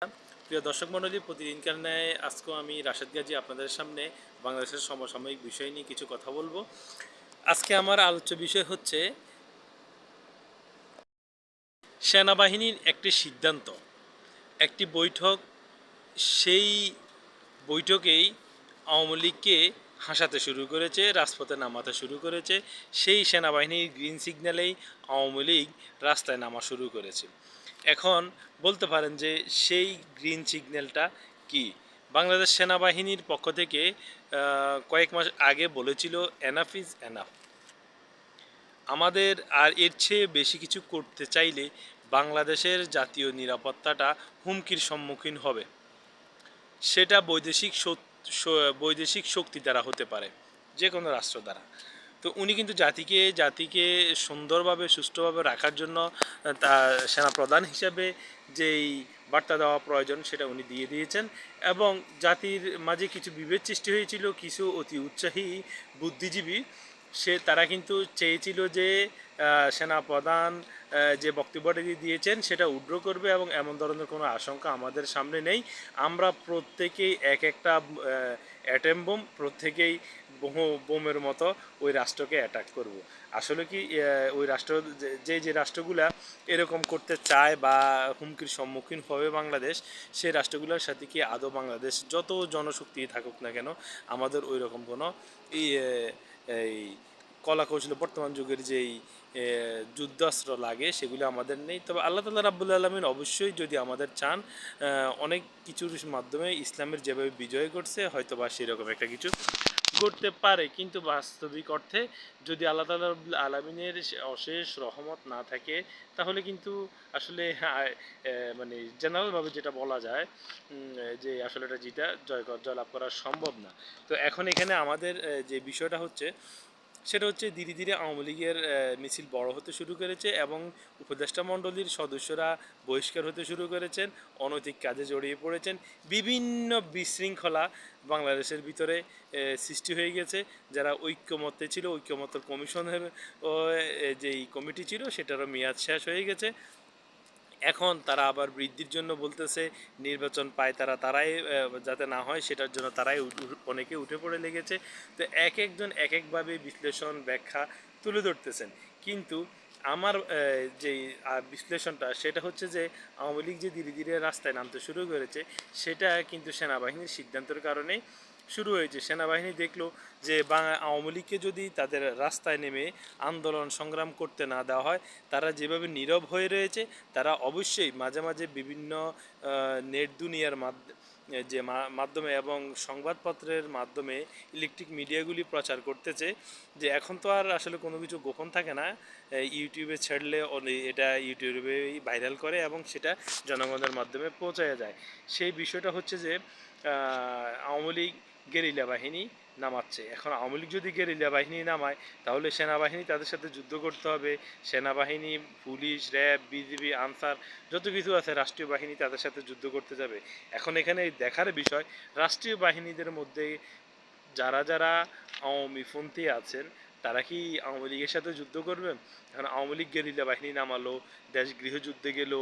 প্রিয় দর্শক মণ্ডলী প্রতিদিনকার ন্যায় আজকেও আমি রাশেদ গাজী আপনাদের সামনে বাংলাদেশের সমসাময়িক বিষয় নিয়ে কিছু কথা বলব। আজকে আমার আলোচ্য বিষয় হচ্ছে সেনাবাহিনীর একটি সিদ্ধান্ত। একটি বৈঠক, সেই বৈঠকেই আওয়ামী লীগকে হাসাতে শুরু করেছে, রাজপথে নামাতে শুরু করেছে। সেই সেনাবাহিনীর গ্রিন সিগন্যালেই আওয়ামী লীগ রাস্তায় নামা শুরু করেছে। এখন বলতে পারেন যে সেই গ্রিন সিগন্যালটা কি? বাংলাদেশ সেনাবাহিনীর পক্ষ থেকে কয়েক মাস আগে বলেছিল এনাফ ইজ এনাফ আমাদের আর এর চেয়ে বেশি কিছু করতে চাইলে বাংলাদেশের জাতীয় নিরাপত্তাটা হুমকির সম্মুখীন হবে। সেটা বৈদেশিক বৈদেশিক শক্তি দ্বারা হতে পারে যে কোনো রাষ্ট্র দ্বারা। তো উনি কিন্তু জাতিকে জাতিকে সুন্দরভাবে, সুষ্ঠুভাবে রাখার জন্য তা সেনাপ্রধান হিসাবে যেই বার্তা দেওয়া প্রয়োজন সেটা উনি দিয়ে দিয়েছেন এবং জাতির মাঝে কিছু বিভেদ সৃষ্টি হয়েছিল, কিছু অতি উৎসাহী বুদ্ধিজীবী, সে তারা কিন্তু চেয়েছিল যে সেনা সেনাপ্রধান যে বক্তব্যটি দিয়েছেন, সেটা উড্র করবে এবং এমন ধরনের কোনো আশঙ্কা আমাদের সামনে নেই। আমরা প্রত্যেকেই এক একটা অ্যাটেম বোম প্রত্যেকেই বোমের মতো ওই রাষ্ট্রকে অ্যাটাক করব। আসলে কি ওই রাষ্ট্র, যে- যে রাষ্ট্রগুলা এরকম করতে চায় বা হুমকির সম্মুখীন হবে বাংলাদেশ সেই রাষ্ট্রগুলোর সাথে কি আদৌ বাংলাদেশ যত জনশক্তি থাকুক না কেন, আমাদের ওই রকম কোনো এই কলা কৌশল বর্তমান যুগের যেই যুদ্ধাস্ত্র লাগে সেগুলো আমাদের নেই। তবে আল্লাহ তালা রাব্বুল আলমিন অবশ্যই যদি আমাদের চান অনেক কিছুর মাধ্যমে ইসলামের যেভাবে বিজয় করছে হয়তো বা সেরকম একটা কিছু করতে পারে। কিন্তু বাস্তবিক অর্থে যদি আল্লাহ তালা আলমিনের অশেষ রহমত না থাকে তাহলে কিন্তু আসলে হ্যাঁ, মানে জেনারেলভাবে যেটা বলা যায় যে আসলে এটা যেটা জয় জয়লাভ করা সম্ভব না। তো এখন এখানে আমাদের যে বিষয়টা হচ্ছে সেটা হচ্ছে ধীরে ধীরে আওয়ামী লীগের মিছিল বড় হতে শুরু করেছে এবং উপদেষ্টা মণ্ডলীর সদস্যরা বহিষ্কার হতে শুরু করেছেন, অনৈতিক কাজে জড়িয়ে পড়েছেন। বিভিন্ন বিশৃঙ্খলা বাংলাদেশের ভিতরে সৃষ্টি হয়ে গেছে। যারা ঐক্যমত্যে ছিল, ঐক্যমত্য কমিশনের যেই কমিটি ছিল, সেটারও মেয়াদ শেষ হয়ে গেছে। এখন তারা আবার বৃদ্ধির জন্য বলতেছে, নির্বাচন পায় তারা তারাই যাতে না হয় সেটার জন্য তারাই অনেকে উঠে পড়ে লেগেছে। তো এক একজন এক একভাবে বিশ্লেষণ ব্যাখ্যা তুলে ধরতেছেন। কিন্তু আমার যেই বিশ্লেষণটা সেটা হচ্ছে যে আওয়ামী লীগ যে ধীরে ধীরে রাস্তায় নামতে শুরু করেছে, সেটা কিন্তু সেনাবাহিনীর সিদ্ধান্তের কারণেই শুরু হয়েছে। সেনাবাহিনী দেখল যে বাংলা আওয়ামী লীগকে যদি তাদের রাস্তায় নেমে আন্দোলন সংগ্রাম করতে না দেওয়া হয়, তারা যেভাবে নীরব হয়ে রয়েছে, তারা অবশ্যই মাঝে মাঝে বিভিন্ন নেট দুনিয়ার মাধ্যমে যে মাধ্যমে এবং সংবাদপত্রের মাধ্যমে ইলেকট্রিক মিডিয়াগুলি প্রচার করতেছে, যে এখন তো আর আসলে কোনো কিছু গোপন থাকে না। ইউটিউবে ছাড়লে এটা ইউটিউবেই ভাইরাল করে এবং সেটা জনগণের মাধ্যমে পৌঁছায় যায়। সেই বিষয়টা হচ্ছে যে আওয়ামী লীগ গেরিলা বাহিনী নামাচ্ছে। এখন আওয়ামী লীগ যদি গেরিলা বাহিনী নামায়, তাহলে সেনাবাহিনী তাদের সাথে যুদ্ধ করতে হবে। সেনাবাহিনী, পুলিশ, র্যাব, বিজিবি, আনসার, যত কিছু আছে, রাষ্ট্রীয় বাহিনী তাদের সাথে যুদ্ধ করতে যাবে। এখন এখানে দেখার বিষয়, রাষ্ট্রীয় বাহিনীদের মধ্যে যারা যারা আওয়ামী পন্থী আছেন তারা কি আওয়ামী লীগের সাথে যুদ্ধ করবেন এখন আওয়ামী লীগ গেরিলা বাহিনী নামালো, দেশ গৃহযুদ্ধে গেল,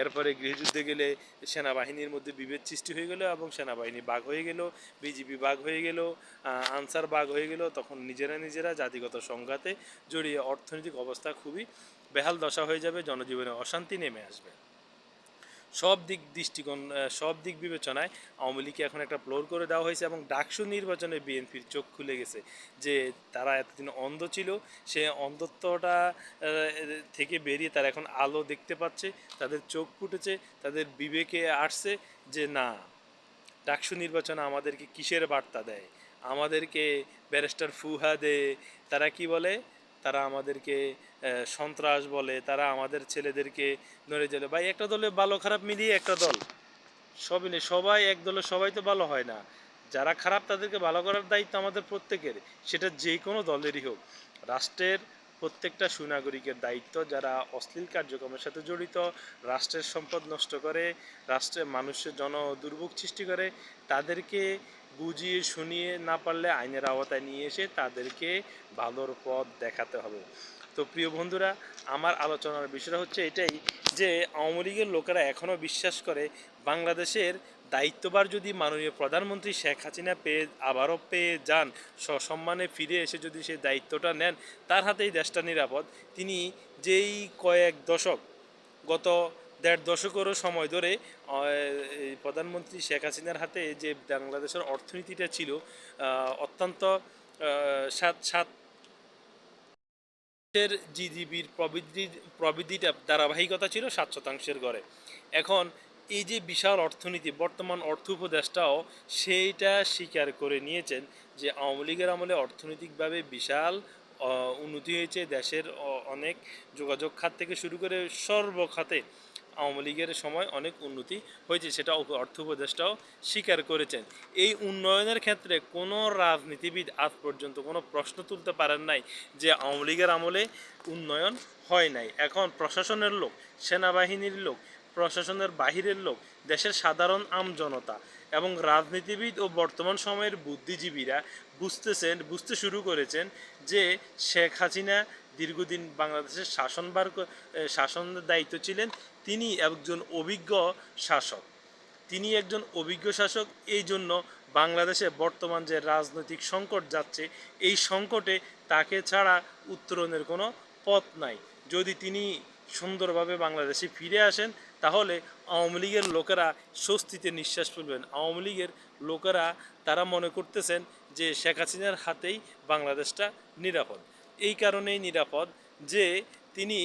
এরপরে গৃহযুদ্ধে গেলে সেনাবাহিনীর মধ্যে বিভেদ সৃষ্টি হয়ে গেল এবং সেনাবাহিনী বাঘ হয়ে গেল, বিজিবি বাঘ হয়ে গেল আনসার বাঘ হয়ে গেল, তখন নিজেরা নিজেরা জাতিগত সংঘাতে জড়িয়ে অর্থনৈতিক অবস্থা খুবই বেহাল দশা হয়ে যাবে, জনজীবনে অশান্তি নেমে আসবে। সব দিক দৃষ্টিকোণ সব দিক বিবেচনায় আওয়ামী লীগকে এখন একটা ফ্লোর করে দেওয়া হয়েছে এবং ডাকসু নির্বাচনে বিএনপির চোখ খুলে গেছে যে তারা এতদিন অন্ধ ছিল, সে অন্ধত্বটা থেকে বেরিয়ে তারা এখন আলো দেখতে পাচ্ছে, তাদের চোখ ফুটেছে, তাদের বিবেকে আসছে যে না, ডাকসু নির্বাচন আমাদেরকে কিসের বার্তা দেয়? আমাদেরকে ব্যারিস্টার ফুহা দে তারা কি বলে? তারা আমাদেরকে সন্ত্রাস বলে, তারা আমাদের ছেলেদেরকে নড়ে জেলে ভাই, একটা দলে ভালো খারাপ মিলিয়ে একটা দল। সবই নেই, সবাই এক দলে, সবাই তো ভালো হয় না। যারা খারাপ তাদেরকে ভালো করার দায়িত্ব আমাদের প্রত্যেকের। সেটা যে কোনো দলেরই হোক। রাষ্ট্রের প্রত্যেকটা সুনাগরিকের দায়িত্ব, যারা অশ্লীল কার্যক্রমের সাথে জড়িত, রাষ্ট্রের সম্পদ নষ্ট করে, রাষ্ট্রের মানুষের জন দুর্ভোগ সৃষ্টি করে, তাদেরকে বুঝিয়ে শুনিয়ে না পারলে আইনের আওতায় নিয়ে এসে তাদেরকে ভালোর পথ দেখাতে হবে। তো প্রিয় বন্ধুরা, আমার আলোচনার বিষয়টা হচ্ছে এটাই যে আওয়ামী লীগের লোকেরা এখনও বিশ্বাস করে বাংলাদেশের দায়িত্ববার যদি মাননীয় প্রধানমন্ত্রী শেখ হাসিনা পেয়ে, আবারও পেয়ে যান, সসম্মানে ফিরে এসে যদি সেই দায়িত্বটা নেন, তার হাতেই দেশটা নিরাপদ। তিনি যেই কয়েক দশক, গত দেড় দশকেরও সময় ধরে প্রধানমন্ত্রী শেখ হাসিনার হাতে যে বাংলাদেশের অর্থনীতিটা ছিল অত্যন্ত সাত সাত এর জিডিপির প্রবৃদ্ধি, প্রবৃদ্ধিটা, ধারাবাহিকতা ছিল সাত শতাংশের গড়ে। এখন এই যে বিশাল অর্থনীতি, বর্তমান অর্থ উপদেষ্টাও সেইটা স্বীকার করে নিয়েছেন যে আওয়ামী লীগের আমলে অর্থনৈতিকভাবে বিশাল উন্নতি হয়েছে, দেশের অনেক যোগাযোগ খাত থেকে শুরু করে সর্বখাতে আওয়ামী লীগের সময় অনেক উন্নতি হয়েছে সেটা অর্থ উপদেষ্টাও স্বীকার করেছেন। এই উন্নয়নের ক্ষেত্রে কোনো রাজনীতিবিদ আজ পর্যন্ত কোনো প্রশ্ন তুলতে পারেন নাই যে আওয়ামী লীগের আমলে উন্নয়ন হয় নাই। এখন প্রশাসনের লোক, সেনাবাহিনীর লোক, প্রশাসনের বাহিরের লোক, দেশের সাধারণ আমজনতা এবং রাজনীতিবিদ ও বর্তমান সময়ের বুদ্ধিজীবীরা বুঝতেছেন, বুঝতে শুরু করেছেন যে শেখ হাসিনা দীর্ঘদিন বাংলাদেশের শাসনবার শাসনের দায়িত্ব ছিলেন, তিনি একজন অভিজ্ঞ শাসক। তিনি একজন অভিজ্ঞ শাসক, এই জন্য বাংলাদেশে বর্তমান যে রাজনৈতিক সংকট যাচ্ছে, এই সংকটে তাকে ছাড়া উত্তরণের কোনো পথ নাই। যদি তিনি সুন্দরভাবে বাংলাদেশে ফিরে আসেন, তাহলে আওয়ামী লীগের লোকেরা স্বস্তিতে নিঃশ্বাস ফেলবেন। আওয়ামী লীগের লোকেরা তারা মনে করতেছেন যে শেখ হাসিনার হাতেই বাংলাদেশটা নিরাপদ। এই কারণেই নিরাপদ যে তিনি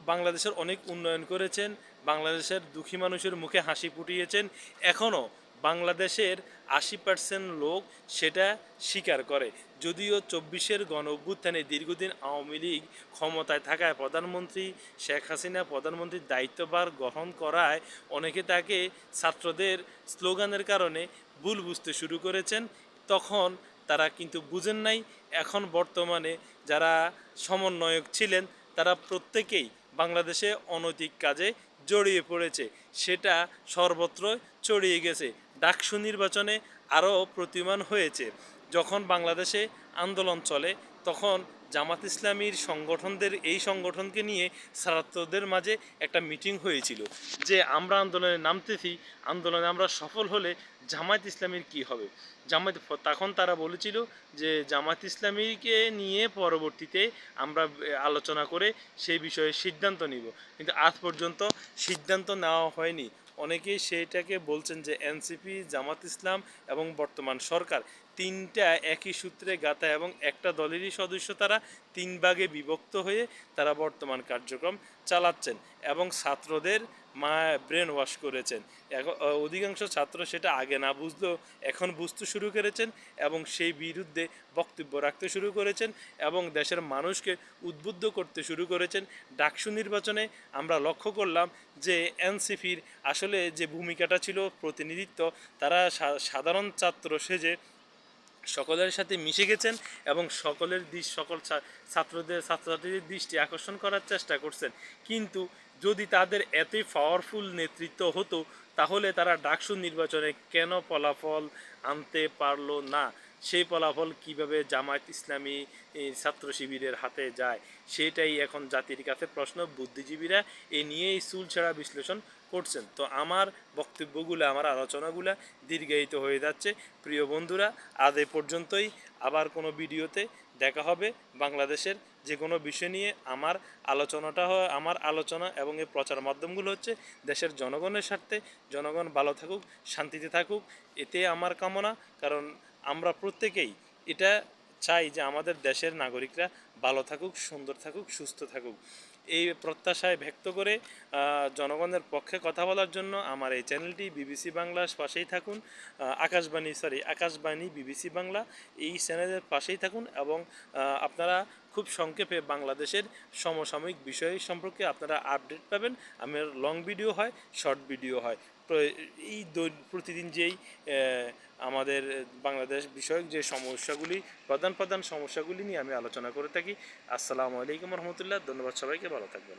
বাংলাদেশের অনেক উন্নয়ন করেছেন, বাংলাদেশের দুঃখী মানুষের মুখে হাসি ফুটিয়েছেন এখনও বাংলাদেশের আশি পার্সেন্ট লোক সেটা স্বীকার করে। যদিও চব্বিশের গণ অভ্যুত্থানে দীর্ঘদিন আওয়ামী লীগ ক্ষমতায় থাকায় প্রধানমন্ত্রী শেখ হাসিনা প্রধানমন্ত্রীর দায়িত্বভার গ্রহণ করায় অনেকে তাকে ছাত্রদের স্লোগানের কারণে ভুল বুঝতে শুরু করেছেন। তখন তারা কিন্তু বুঝেন নাই। এখন বর্তমানে যারা সমন্বয়ক ছিলেন, তারা প্রত্যেকেই বাংলাদেশে অনৈতিক কাজে জড়িয়ে পড়েছে। সেটা সর্বত্র ছড়িয়ে গেছে। ডাকসু নির্বাচনে আরও প্রতিমান হয়েছে। যখন বাংলাদেশে আন্দোলন চলে, তখন জামাত ইসলামীর সংগঠনদের, এই সংগঠনকে নিয়ে ছাত্রদের মাঝে একটা মিটিং হয়েছিল যে আমরা আন্দোলনে নামতেছি, আন্দোলনে আমরা সফল হলে জামায়াত ইসলামীর কি হবে? জামায়াত তখন তারা বলেছিল যে জামাত ইসলামীকে নিয়ে পরবর্তীতে আমরা আলোচনা করে সেই বিষয়ে সিদ্ধান্ত নিব। কিন্তু আজ পর্যন্ত সিদ্ধান্ত নেওয়া হয়নি। অনেকেই সেইটাকে বলছেন যে এনসিপি, জামাত ইসলাম এবং বর্তমান সরকার তিনটা একই সূত্রে গাথা এবং একটা দলেরই সদস্য তারা তিন ভাগে বিভক্ত হয়ে তারা বর্তমান কার্যক্রম চালাচ্ছেন এবং ছাত্রদের মা ব্রেন ওয়াশ করেছেন এখন অধিকাংশ ছাত্র সেটা আগে না বুঝলেও এখন বুঝতে শুরু করেছেন এবং সেই বিরুদ্ধে বক্তব্য রাখতে শুরু করেছেন এবং দেশের মানুষকে উদ্বুদ্ধ করতে শুরু করেছেন। ডাকসু নির্বাচনে আমরা লক্ষ্য করলাম যে এনসিপির আসলে যে ভূমিকাটা ছিল, প্রতিনিধিত্ব, তারা সাধারণ ছাত্র সেজে সকলের সাথে মিশে গেছেন এবং সকলের দিশ, সকল ছাত্রদের, ছাত্রছাত্রীদের দৃষ্টি আকর্ষণ করার চেষ্টা করছেন। কিন্তু যদি তাদের এতই পাওয়ারফুল নেতৃত্ব হতো, তাহলে তারা ডাকসু নির্বাচনে কেন ফলাফল আনতে পারল না? সেই ফলাফল কীভাবে জামায়াত ইসলামী ছাত্র শিবিরের হাতে যায়? সেটাই এখন জাতির কাছে প্রশ্ন। বুদ্ধিজীবীরা এ নিয়েই চুল ছেঁড়া বিশ্লেষণ করছেন। তো আমার বক্তব্যগুলো, আমার আলোচনাগুলো দীর্ঘায়িত হয়ে যাচ্ছে। প্রিয় বন্ধুরা, আজ এ পর্যন্তই। আবার কোনো ভিডিওতে দেখা হবে বাংলাদেশের যে কোনো বিষয় নিয়ে। আমার আলোচনাটা হয় আমার আলোচনা এবং এই প্রচার মাধ্যমগুলো হচ্ছে দেশের জনগণের স্বার্থে। জনগণ ভালো থাকুক, শান্তিতে থাকুক, এতে আমার কামনা। কারণ আমরা প্রত্যেকেই এটা চাই যে আমাদের দেশের নাগরিকরা ভালো থাকুক, সুন্দর থাকুক, সুস্থ থাকুক। এই প্রত্যাশায় ব্যক্ত করে জনগণের পক্ষে কথা বলার জন্য আমার এই চ্যানেলটি বিবিসি বাংলার পাশেই থাকুন। আকাশবাণী সরি আকাশবাণী, বিবিসি বাংলা এই চ্যানেলের পাশেই থাকুন এবং আপনারা খুব সংক্ষেপে বাংলাদেশের সমসাময়িক বিষয় সম্পর্কে আপনারা আপডেট পাবেন। আমার লং ভিডিও হয় শর্ট ভিডিও হয়। এই প্রতিদিন যেই আমাদের বাংলাদেশ বিষয়ক যে সমস্যাগুলি, প্রধান প্রধান সমস্যাগুলি নিয়ে আমি আলোচনা করে থাকি। আসসালামু আলাইকুম রহমতুল্লাহ, ধন্যবাদ সবাইকে, ভালো থাকবেন।